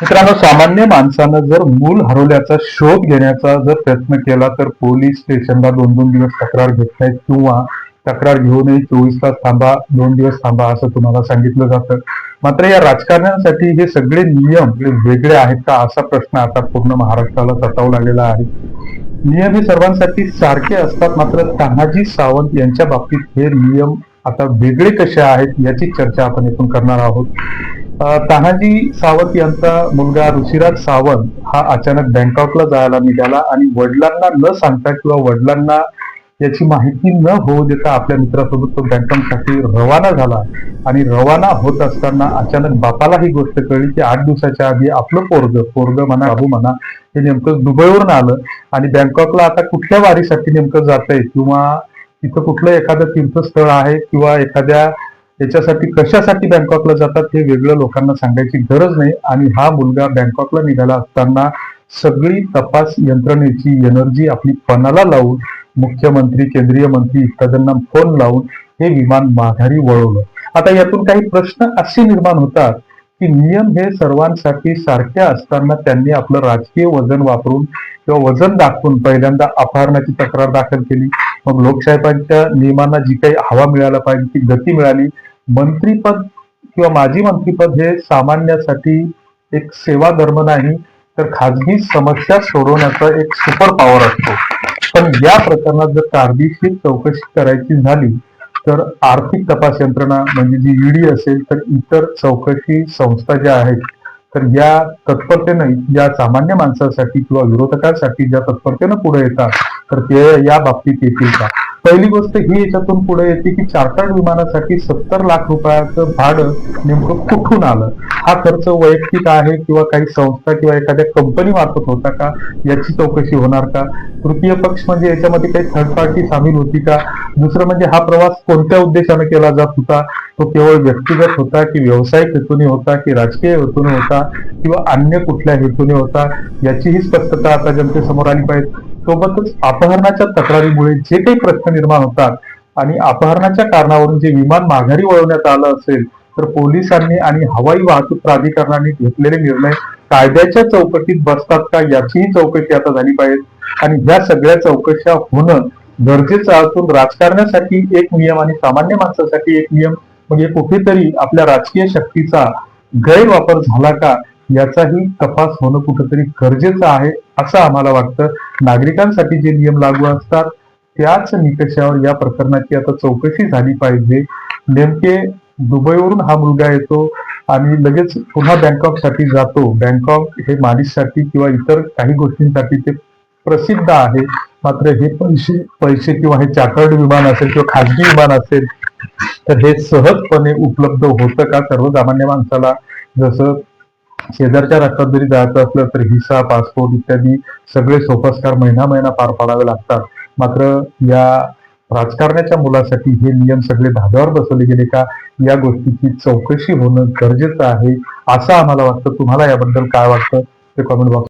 मित्रांनो सामान्य माणसानं जर मूल हरवल्याचा शोध घेण्याचा जर प्रयत्न केला तर पोलीस स्टेशनला दोन दोन दिवस तक्रार घेत नाहीत किंवा तक्रार घेऊनही चोवीस तास थांबा दोन दिवस थांबा असं तुम्हाला सांगितलं जातं. मात्र या राजकारण्यांसाठी हे सगळे नियम वेगळे आहेत का असा प्रश्न आता पूर्ण महाराष्ट्राला सतावू लागलेला आहे. नियम हे सर्वांसाठी सारखे असतात मात्र तानाजी सावंत यांच्या बाबतीत हे नियम आता वेगळे कसे आहेत याची चर्चा आपण इथून करणार आहोत. तानाजी सावंत यांचा मुलगा ऋषिराज सावंत हा अचानक बँकॉकला जायला निघाला आणि वडिलांना न सांगता किंवा वडिलांना याची माहिती न होऊ देता आपल्या मित्रासोबत तो बँकॉकसाठी रवाना झाला. आणि रवाना होत असताना अचानक बापाला ही गोष्ट कळली की आठ दिवसाच्या आधी आपलं पोरग पोरग म्हणा अबू म्हणा हे नेमकं दुबईवरून आलं आणि बँकॉकला आता कुठल्या वारीसाठी नेमकं जातंय किंवा तिथं कुठलं एखादं तीर्थस्थळ आहे किंवा एखाद्या याच्यासाठी कशासाठी बँकॉकला जातात हे वेगळं लोकांना सांगायची गरज नाही. आणि हा मुलगा बँकॉकला निघाला असताना सगळी तपास यंत्रणेची एनर्जी आपली पणाला लावून मुख्यमंत्री केंद्रीय मंत्री इत्यादींना फोन लावून हे विमान माघारी वळवलं. आता यातून काही प्रश्न असे निर्माण होतात की नियम हे सर्वांसाठी सारखे असताना त्यांनी आपलं राजकीय वजन वापरून किंवा वजन दाखवून पहिल्यांदा अपहरणाची तक्रार दाखल केली. मग लोकशाहीच्या नियमांना जी काही हवा मिळायला पाहिजे ती गती मिळाली. मंत्रीपद किंवा माजी मंत्रीपद हे सामान्यासाठी एक सेवा धर्म नाही तर खाजगी समस्या सोडवण्याचा एक सुपर पॉवर असतो. पण या प्रकरणात जर कायदेशीर चौकशी करायची झाली तर आर्थिक तपास यंत्रणा म्हणजे जी ईडी असेल तर इतर चौकशी संस्था ज्या आहेत तर या तत्परतेनं या सामान्य माणसासाठी किंवा विरोधकांसाठी ज्या तत्परतेनं पुढे येतात तर ते या बाबतीत येतील का? पहिली गोष्ट ही याच्यातून पुढे येते की चार्टर्ड विमानासाठी सत्तर लाख रुपयाचं भाडं नेमकं कुठून आलं? हा खर्च वैयक्तिक आहे किंवा काही संस्था किंवा एखाद्या कंपनी मार्फत होता का? याची चौकशी होणार का? तृतीय पक्ष म्हणजे याच्यामध्ये काही थर्ड पार्टी सामील होती का? दुसरं म्हणजे हा प्रवास कोणत्या उद्देशाने केला जात होता? तो केवळ व्यक्तिगत होता की व्यावसायिक हेतूने होता की राजकीय हेतूने होता किंवा अन्य कुठल्या हेतूने होता? याचीही स्पष्टता आता जनतेसमोर आली पाहिजे. सोबतच अपहरणाच्या तक्रारीमुळे जे काही प्रश्न निर्माण होतात आणि अपहरणाच्या कारणावरून जे विमान माघारी वळवण्यात आलं असेल तर पोलिसांनी आणि हवाई वाहतूक प्राधिकरणाने घेतलेले निर्णय कायद्याच्या चौकटीत बसतात का याचीही चौकशी आता झाली पाहिजे. आणि या सगळ्या चौकशा होणं गरजेचं असून राजकारणासाठी एक नियम आणि सामान्य माणसासाठी एक नियम म्हणजे कुठेतरी आपल्या राजकीय शक्तीचा गैरवापर झाला का याचाही तपास होणं कुठंतरी गरजेचं आहे असं आम्हाला वाटतं. नागरिकांसाठी जे नियम लागू असतात त्याच निकषावर या प्रकरणाची आता चौकशी झाली पाहिजे. नेमके दुबईवरून हा मुलगा येतो आणि लगेच पुन्हा बँकॉकसाठी जातो. बँकॉक हे मालिशसाठी किंवा इतर काही गोष्टींसाठी ते प्रसिद्ध आहे. मात्र हे पैसे पैसे किंवा हे चार्टर्ड विमान असेल किंवा खाजगी विमान असेल तर हे सहजपणे उपलब्ध होतं का? सर्वसामान्य माणसाला जसं शेजारच्या राष्ट्रात जरी जायचं असलं तर हिस्सा पासपोर्ट इत्यादी सगळे सोपस्कार महिना महिना पार पाडावे लागतात. मात्र या राजकारण्याच्या मुलासाठी हे नियम सगळे धाब्यावर बसवले गेले का? या गोष्टीची चौकशी होणं गरजेचं आहे असं आम्हाला वाटतं. तुम्हाला याबद्दल काय वाटतं? ते कॉमेंट बॉक्स